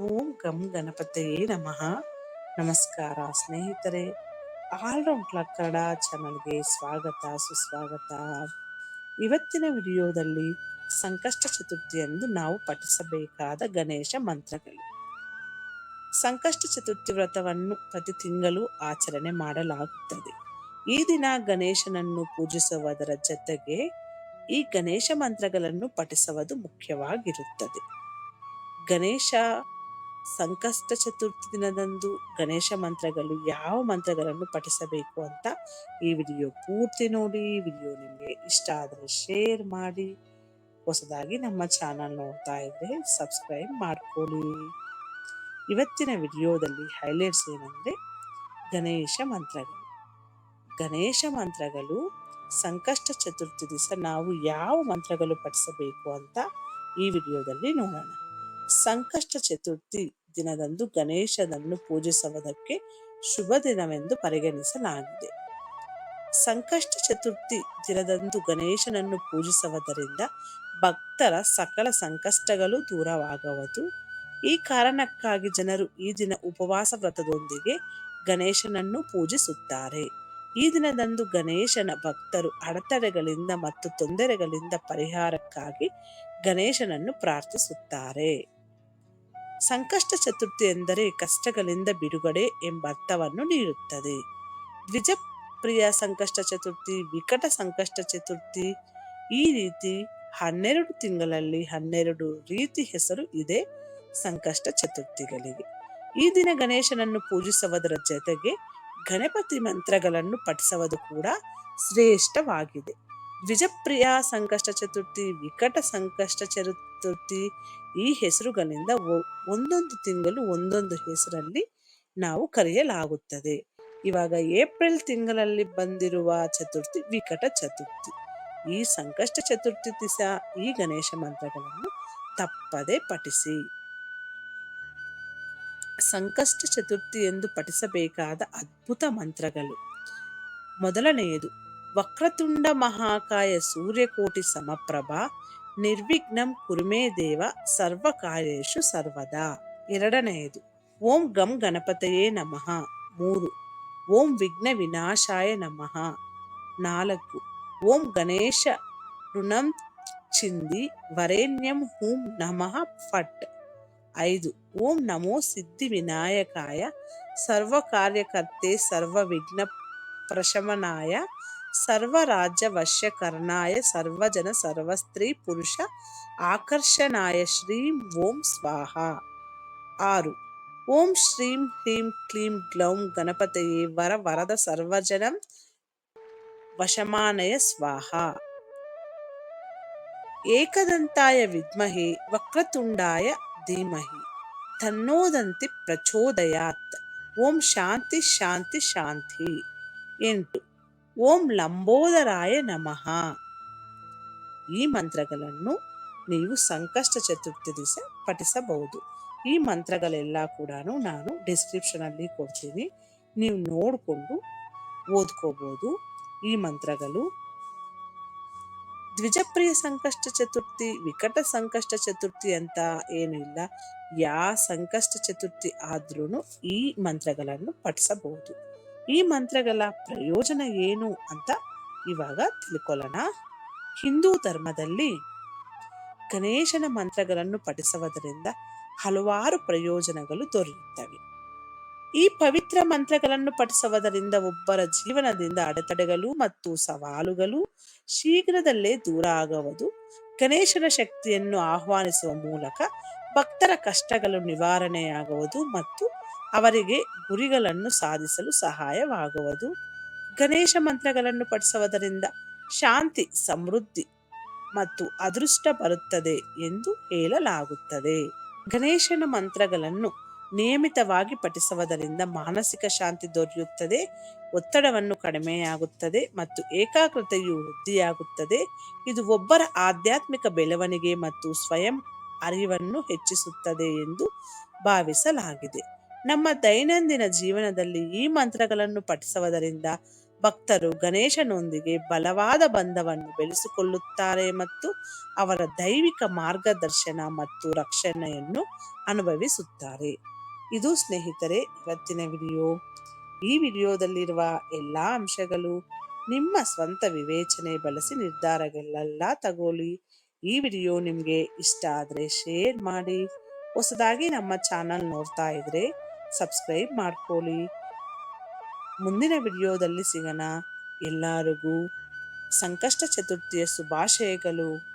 ಓಂ ಗಂ ಗಣಪತಿಯೇ ನಮಃ. ನಮಸ್ಕಾರ ಸ್ನೇಹಿತರೆ ಆಲ್ರೌಂಡ್ ಕ್ಲಾಕ್ ಕನ್ನಡ ಚಾನಲ್ಗೆ ಸ್ವಾಗತ, ಸುಸ್ವಾಗತ. ಇವತ್ತಿನ ವಿಡಿಯೋದಲ್ಲಿ ಸಂಕಷ್ಟ ಚತುರ್ಥಿಯಂದು ನಾವು ಪಠಿಸಬೇಕಾದ ಗಣೇಶ ಮಂತ್ರಗಳು. ಸಂಕಷ್ಟ ಚತುರ್ಥಿ ವ್ರತವನ್ನು ಪ್ರತಿ ತಿಂಗಳು ಆಚರಣೆ ಮಾಡಲಾಗುತ್ತದೆ. ಈ ದಿನ ಗಣೇಶನನ್ನು ಪೂಜಿಸುವುದರ ಜೊತೆಗೆ ಈ ಗಣೇಶ ಮಂತ್ರಗಳನ್ನು ಪಠಿಸುವುದು ಮುಖ್ಯವಾಗಿರುತ್ತದೆ. ಗಣೇಶ ಸಂಕಷ್ಟ ಚತುರ್ಥಿ ದಿನದಂದು ಗಣೇಶ ಮಂತ್ರಗಳು ಯಾವ ಮಂತ್ರಗಳನ್ನು ಪಠಿಸಬೇಕು ಅಂತ ಈ ವಿಡಿಯೋ ಪೂರ್ತಿ ನೋಡಿ. ವಿಡಿಯೋ ನಿಮಗೆ ಇಷ್ಟ ಆದರೆ ಶೇರ್ ಮಾಡಿ. ಹೊಸದಾಗಿ ನಮ್ಮ ಚಾನಲ್ ನೋಡ್ತಾ ಇದ್ರೆ ಸಬ್ಸ್ಕ್ರೈಬ್ ಮಾಡ್ಕೊಳ್ಳಿ. ಇವತ್ತಿನ ವಿಡಿಯೋದಲ್ಲಿ ಹೈಲೈಟ್ಸ್ ಏನಂದರೆ ಗಣೇಶ ಮಂತ್ರಗಳು. ಗಣೇಶ ಮಂತ್ರಗಳು ಸಂಕಷ್ಟ ಚತುರ್ಥಿ ದಿವಸ ನಾವು ಯಾವ ಮಂತ್ರಗಳು ಪಠಿಸಬೇಕು ಅಂತ ಈ ವಿಡಿಯೋದಲ್ಲಿ ನೋಡೋಣ. ಸಂಕಷ್ಟ ಚತುರ್ಥಿ ದಿನದಂದು ಗಣೇಶನನ್ನು ಪೂಜಿಸುವುದಕ್ಕೆ ಶುಭ ದಿನವೆಂದು ಪರಿಗಣಿಸಲಾಗಿದೆ. ಸಂಕಷ್ಟ ಚತುರ್ಥಿ ದಿನದಂದು ಗಣೇಶನನ್ನು ಪೂಜಿಸುವುದರಿಂದ ಭಕ್ತರ ಸಕಲ ಸಂಕಷ್ಟಗಳು ದೂರವಾಗುವುದು. ಈ ಕಾರಣಕ್ಕಾಗಿ ಜನರು ಈ ದಿನ ಉಪವಾಸ ವ್ರತದೊಂದಿಗೆ ಗಣೇಶನನ್ನು ಪೂಜಿಸುತ್ತಾರೆ. ಈ ದಿನದಂದು ಗಣೇಶನ ಭಕ್ತರು ಅಡೆತಡೆಗಳಿಂದ ಮತ್ತು ತೊಂದರೆಗಳಿಂದ ಪರಿಹಾರಕ್ಕಾಗಿ ಗಣೇಶನನ್ನು ಪ್ರಾರ್ಥಿಸುತ್ತಾರೆ. ಸಂಕಷ್ಟ ಚತುರ್ಥಿ ಎಂದರೆ ಕಷ್ಟಗಳಿಂದ ಬಿಡುಗಡೆ ಎಂಬ ಅರ್ಥವನ್ನು ನೀಡುತ್ತದೆ. ದ್ವಿಜಪ್ರಿಯ ಸಂಕಷ್ಟ ಚತುರ್ಥಿ, ವಿಕಟ ಸಂಕಷ್ಟ ಚತುರ್ಥಿ, ಈ ರೀತಿ ಹನ್ನೆರಡು ತಿಂಗಳಲ್ಲಿ ಹನ್ನೆರಡು ರೀತಿ ಹೆಸರು ಇದೆ ಸಂಕಷ್ಟ ಚತುರ್ಥಿಗಳಿಗೆ. ಈ ದಿನ ಗಣೇಶನನ್ನು ಪೂಜಿಸುವುದರ ಜೊತೆಗೆ ಗಣಪತಿ ಮಂತ್ರಗಳನ್ನು ಪಠಿಸುವುದು ಕೂಡ ಶ್ರೇಷ್ಠವಾಗಿದೆ. ದ್ವಿಜಪ್ರಿಯ ಸಂಕಷ್ಟ ಚತುರ್ಥಿ, ವಿಕಟ ಸಂಕಷ್ಟ ಚತುರ್ಥಿ ಈ ಹೆಸರುಗಳಿಂದ ಒಂದೊಂದು ತಿಂಗಳು ಒಂದೊಂದು ಹೆಸರಲ್ಲಿ ನಾವು ಕರೆಯಲಾಗುತ್ತದೆ. ಇವಾಗ ಏಪ್ರಿಲ್ ತಿಂಗಳಲ್ಲಿ ಬಂದಿರುವ ಚತುರ್ಥಿ, ವಿಕಟ ಚತುರ್ಥಿ. ಈ ಸಂಕಷ್ಟ ಚತುರ್ಥಿ ದಿವಸ ಈ ಗಣೇಶ ಮಂತ್ರಗಳನ್ನು ತಪ್ಪದೆ ಪಠಿಸಿ. ಸಂಕಷ್ಟ ಚತುರ್ಥಿ ಎಂದು ಪಠಿಸಬೇಕಾದ ಅದ್ಭುತ ಮಂತ್ರಗಳು. ಮೊದಲನೆಯದು ವಕ್ರತುಂಡ ಮಹಾಕಾಯ ಸೂರ್ಯಕೋಟಿ ಸಮಪ್ರಭ ನಿರ್ವಿಘ್ನಂ ಕುರುಮೇ ದೇವ ಸರ್ವಕಾರ್ಯೇಶು ಸರ್ವದಾ ಎರಡನೆಯದು ಓಂ ಗಂ ಗಣಪತಯೇ ನಮಃ ಮೂರು ಓಂ ವಿಘ್ನ ವಿನಾಶಾಯ ನಮಃ ನಾಲ್ಕು ಓಂ ಗಣೇಶ ಋಣಂ ಚಿಂದಿ ವರೇಣ್ಯಂ ಹೂಂ ನಮಃ ಫಟ್ ಐದು ಓಂ ನಮೋ ಸಿದ್ಧಿ ವಿನಾಯಕಾಯ ಸರ್ವ ಕಾರ್ಯಕರ್ತೆ ಸರ್ವ ವಿಘ್ನ ಪ್ರಶಮನಾಯ సర్వరాజ్యవశ్యకరణాయ సర్వజన సర్వస్త్రీ పురుష ఆకర్షణాయ శ్రీం ఓం స్వాహ. ఆరు. ఓం శ్రీం హ్రీం క్లీం గ్లౌం గణపతయే వర వరద సర్వజనం వశమానయ స్వాహ. ఏకదంతాయ విద్మహే వక్రతుండాయ ధీమహి. తన్నోదంతి ప్రచోదయాత్. ఓం శాంతి శాంతి శాంతి. ఎంటు. ಓಂ ಲಂಬೋದರಾಯ ನಮಃ. ಈ ಮಂತ್ರಗಳನ್ನು ನೀವು ಸಂಕಷ್ಟ ಚತುರ್ಥಿ ದಿವಸ ಪಠಿಸಬಹುದು. ಈ ಮಂತ್ರಗಳೆಲ್ಲ ಕೂಡ ನಾನು ಡಿಸ್ಕ್ರಿಪ್ಷನಲ್ಲಿ ಕೊಡ್ತೀನಿ. ನೀವು ನೋಡಿಕೊಂಡು ಓದ್ಕೋಬಹುದು ಈ ಮಂತ್ರಗಳು, ದ್ವಿಜಪ್ರಿಯ ಸಂಕಷ್ಟ ಚತುರ್ಥಿ, ವಿಕಟ ಸಂಕಷ್ಟ ಚತುರ್ಥಿ ಅಂತ ಏನು ಇಲ್ಲ. ಯಾ ಸಂಕಷ್ಟ ಚತುರ್ಥಿ ಆದ್ರೂ ಈ ಮಂತ್ರಗಳನ್ನು ಪಠಿಸಬಹುದು. ಈ ಮಂತ್ರಗಳ ಪ್ರಯೋಜನ ಏನು ಅಂತ ಇವಾಗ ತಿಳ್ಕೊಳ್ಳೋಣ. ಹಿಂದೂ ಧರ್ಮದಲ್ಲಿ ಗಣೇಶನ ಮಂತ್ರಗಳನ್ನು ಪಠಿಸುವುದರಿಂದ ಹಲವಾರು ಪ್ರಯೋಜನಗಳು ದೊರೆಯುತ್ತವೆ. ಈ ಪವಿತ್ರ ಮಂತ್ರಗಳನ್ನು ಪಠಿಸುವುದರಿಂದ ಒಬ್ಬರ ಜೀವನದಿಂದ ಅಡೆತಡೆಗಳು ಮತ್ತು ಸವಾಲುಗಳು ಶೀಘ್ರದಲ್ಲೇ ದೂರ ಆಗುವುದು, ಗಣೇಶನ ಶಕ್ತಿಯನ್ನು ಆಹ್ವಾನಿಸುವ ಮೂಲಕ ಭಕ್ತರ ಕಷ್ಟಗಳು ನಿವಾರಣೆಯಾಗುವುದು ಮತ್ತು ಅವರಿಗೆ ಗುರಿಗಳನ್ನು ಸಾಧಿಸಲು ಸಹಾಯವಾಗುವುದು. ಗಣೇಶ ಮಂತ್ರಗಳನ್ನು ಪಠಿಸುವುದರಿಂದ ಶಾಂತಿ, ಸಮೃದ್ಧಿ ಮತ್ತು ಅದೃಷ್ಟ ಬರುತ್ತದೆ ಎಂದು ಹೇಳಲಾಗುತ್ತದೆ. ಗಣೇಶನ ಮಂತ್ರಗಳನ್ನು ನಿಯಮಿತವಾಗಿ ಪಠಿಸುವುದರಿಂದ ಮಾನಸಿಕ ಶಾಂತಿ ದೊರೆಯುತ್ತದೆ, ಒತ್ತಡವನ್ನು ಕಡಿಮೆಯಾಗುತ್ತದೆ ಮತ್ತು ಏಕಾಗ್ರತೆಯು ವೃದ್ಧಿಯಾಗುತ್ತದೆ. ಇದು ಒಬ್ಬರ ಆಧ್ಯಾತ್ಮಿಕ ಬೆಳವಣಿಗೆ ಮತ್ತು ಸ್ವಯಂ ಅರಿವನ್ನು ಹೆಚ್ಚಿಸುತ್ತದೆ ಎಂದು ಭಾವಿಸಲಾಗಿದೆ. ನಮ್ಮ ದೈನಂದಿನ ಜೀವನದಲ್ಲಿ ಈ ಮಂತ್ರಗಳನ್ನು ಪಠಿಸುವುದರಿಂದ ಭಕ್ತರು ಗಣೇಶನೊಂದಿಗೆ ಬಲವಾದ ಬಂಧವನ್ನು ಬೆಳೆಸಿಕೊಳ್ಳುತ್ತಾರೆ ಮತ್ತು ಅವರ ದೈವಿಕ ಮಾರ್ಗದರ್ಶನ ಮತ್ತು ರಕ್ಷಣೆಯನ್ನು ಅನುಭವಿಸುತ್ತಾರೆ. ಇದು ಸ್ನೇಹಿತರೆ, ಇವತ್ತಿನ ವಿಡಿಯೋ. ಈ ವಿಡಿಯೋದಲ್ಲಿರುವ ಎಲ್ಲ ಅಂಶಗಳು ನಿಮ್ಮ ಸ್ವಂತ ವಿವೇಚನೆ ಬಳಸಿ ನಿರ್ಧಾರಗಳೆಲ್ಲ ತಗೊಳ್ಳಿ. ಈ ವಿಡಿಯೋ ನಿಮಗೆ ಇಷ್ಟ ಆದರೆ ಶೇರ್ ಮಾಡಿ. ಹೊಸದಾಗಿ ನಮ್ಮ ಚಾನಲ್ ನೋಡ್ತಾ ಇದ್ರೆ ಸಬ್ಸ್ಕ್ರೈಬ್ ಮಾಡ್ಕೊಳ್ಳಿ. ಮುಂದಿನ ವಿಡಿಯೋದಲ್ಲಿ ಸಿಗೋಣ. ಎಲ್ಲರಿಗೂ ಸಂಕಷ್ಟ ಚತುರ್ಥಿಯ ಶುಭಾಶಯಗಳು.